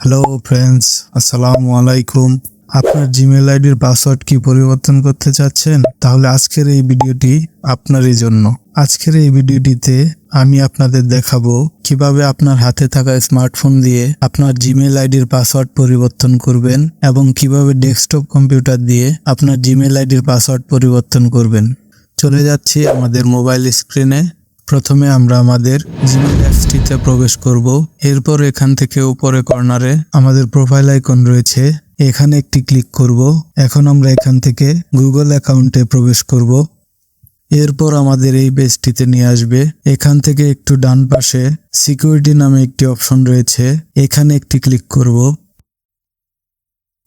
Hello friends আসসালামু আলাইকুম আপনার জিমেল আইডির পাসওয়ার্ড কি পরিবর্তন করতে চাচ্ছেন? তাহলে আজকের এই ভিডিওটি আপনারই জন্য। আজকের এই ভিডিওটিতে আমি আপনাদের দেখাবো কীভাবে আপনার হাতে থাকা স্মার্টফোন দিয়ে আপনার জিমেল আইডির পাসওয়ার্ড পরিবর্তন করবেন এবং কীভাবে ডেস্কটপ কম্পিউটার দিয়ে আপনার জিমেল আইডির পাসওয়ার্ড পরিবর্তন করবেন। চলে যাচ্ছি আমাদের মোবাইল স্ক্রিনে প্রথমে আমরা আমাদের জিমেল অ্যাপসটিতে প্রবেশ করব। এরপর এখান থেকে উপরে কর্নারে আমাদের প্রোফাইল আইকন রয়েছে। এখানে একটি ক্লিক করব। এখন আমরা এখান থেকে গুগল অ্যাকাউন্টে প্রবেশ করব। এরপর আমাদের এই পেজটিতে নিয়ে আসবে। এখান থেকে একটু ডান পাশে সিকিউরিটি নামে একটি অপশন রয়েছে। এখানে একটি ক্লিক করব।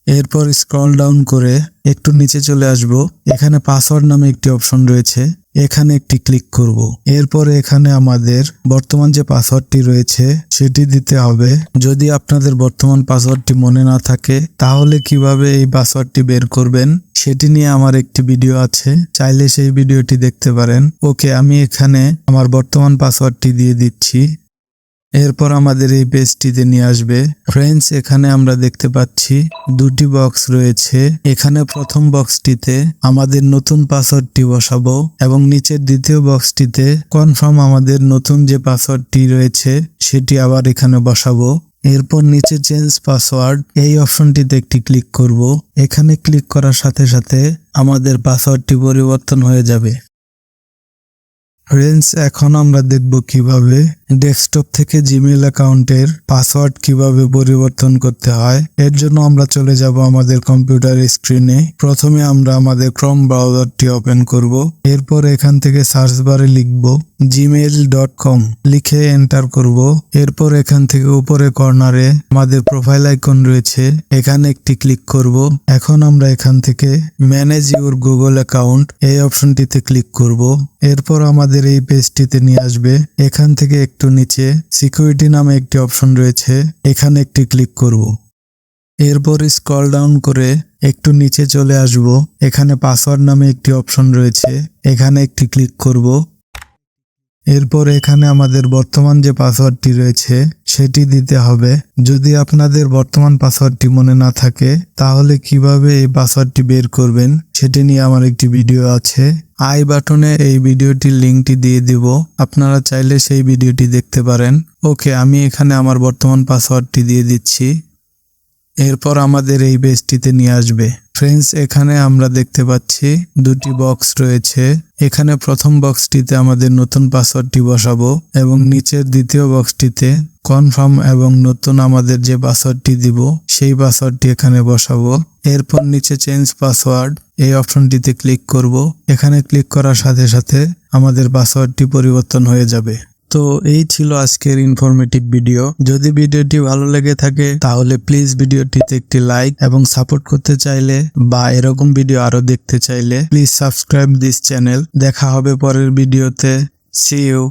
এরপর স্ক্রল ডাউন করে একটু নিচে চলে আসব। এখানে পাসওয়ার্ড নামে একটি অপশন রয়েছে। এখানে একটি ক্লিক করব। এরপর এখানে আমাদের বর্তমান যে পাসওয়ার্ডটি রয়েছে, সেটি দিতে হবে। যদি আপনাদের বর্তমান পাসওয়ার্ডটি মনে না থাকে, তাহলে কীভাবে এই পাসওয়ার্ডটি বের করবেন? সেটি নিয়ে আমার একটি ভিডিও আছে। চাইলে সেই ভিডিওটি দেখতে পারেন। ওকে, আমি এখানে আমার বর্তমান পাসওয়ার্ডটি দিয়ে দিচ্ছি। এরপর আমাদের এই পেজটিতে নিয়ে আসবে। ফ্রেন্ডস এখানে আমরা দেখতে পাচ্ছি দুটি বক্স রয়েছে। এখানে প্রথম বক্সটিতে আমাদের নতুন পাসওয়ার্ডটি বসাবো এবং নিচের দ্বিতীয় বক্সটিতে কনফার্ম আমাদের নতুন যে পাসওয়ার্ডটি রয়েছে, সেটি আবার এখানে বসাবো। এরপর নিচে চেঞ্জ পাসওয়ার্ড এই অপশনটিতে একটি ক্লিক করব। এখানে ক্লিক করার সাথে সাথে আমাদের পাসওয়ার্ডটি পরিবর্তন হয়ে যাবে। ফ্রেন্ডস এখন আমরা দেখব কীভাবে ডেস্কটপ থেকে জিমেল অ্যাকাউন্টের পাসওয়ার্ড কীভাবে পরিবর্তন করতে হয়, এর জন্য আমরা চলে যাব আমাদের কম্পিউটার স্ক্রিনে। প্রথমে আমরা আমাদের ক্রম ব্রাউজারটি ওপেন করব। এরপর এখান থেকে সার্চ বারে লিখব জিমেল ডট কম লিখে এন্টার করব। এরপর এখান থেকে উপরে কর্নারে আমাদের প্রোফাইল আইকন রয়েছে, এখানে একটি ক্লিক করব। এখন আমরা এখান থেকে ম্যানেজ ইউর গুগল অ্যাকাউন্ট এই অপশনটিতে ক্লিক করব। এরপর আমাদের এই পেজটিতে নিয়ে আসবে। এখান থেকে একটু নিচে সিকিউরিটি নামে একটি অপশন রয়েছে, এখানে একটি ক্লিক করব। এরপর স্ক্রল ডাউন করে একটু নিচে চলে আসব, এখানে পাসওয়ার্ড নামে একটি অপশন রয়েছে, এখানে একটি ক্লিক করব। এরপর এখানে আমাদের বর্তমান যে পাসওয়ার্ডটি রয়েছে সেটি দিতে হবে। যদি আপনাদের বর্তমান পাসওয়ার্ডটি মনে না থাকে, তাহলে কীভাবে এই পাসওয়ার্ডটি বের করবেন সেটি নিয়ে আমার একটি ভিডিও আছে। আই বাটনে এই ভিডিওটির লিঙ্কটি দিয়ে দিব। আপনারা চাইলে সেই ভিডিওটি দেখতে পারেন। ওকে, আমি এখানে আমার বর্তমান পাসওয়ার্ডটি দিয়ে দিচ্ছি। এরপর আমাদের এই পেজটিতে নিয়ে আসবে। ফ্রেন্ডস এখানে আমরা দেখতে পাচ্ছি দুটি বক্স রয়েছে। এখানে প্রথম বক্সটিতে আমাদের নতুন পাসওয়ার্ডটি বসাবো এবং নিচের দ্বিতীয় বক্সটিতে কনফার্ম এবং নতুন আমাদের যে পাসওয়ার্ডটি দিব, সেই পাসওয়ার্ডটি এখানে বসাবো। এরপর নিচে চেঞ্জ পাসওয়ার্ড এই অপশনটিতে ক্লিক করব। এখানে ক্লিক করার সাথে সাথে আমাদের পাসওয়ার্ডটি পরিবর্তন হয়ে যাবে। তো এই ছিল আজকের ইনফরমেটিভ ভিডিও যদি ভিডিওটি ভালো লেগে থাকে, তাহলে প্লিজ ভিডিওটিতে একটি লাইক এবং সাপোর্ট করতে চাইলে বা এরকম ভিডিও আরও দেখতে চাইলে প্লিজ সাবস্ক্রাইব দিস চ্যানেল দেখা হবে পরের ভিডিওতে সি ইউ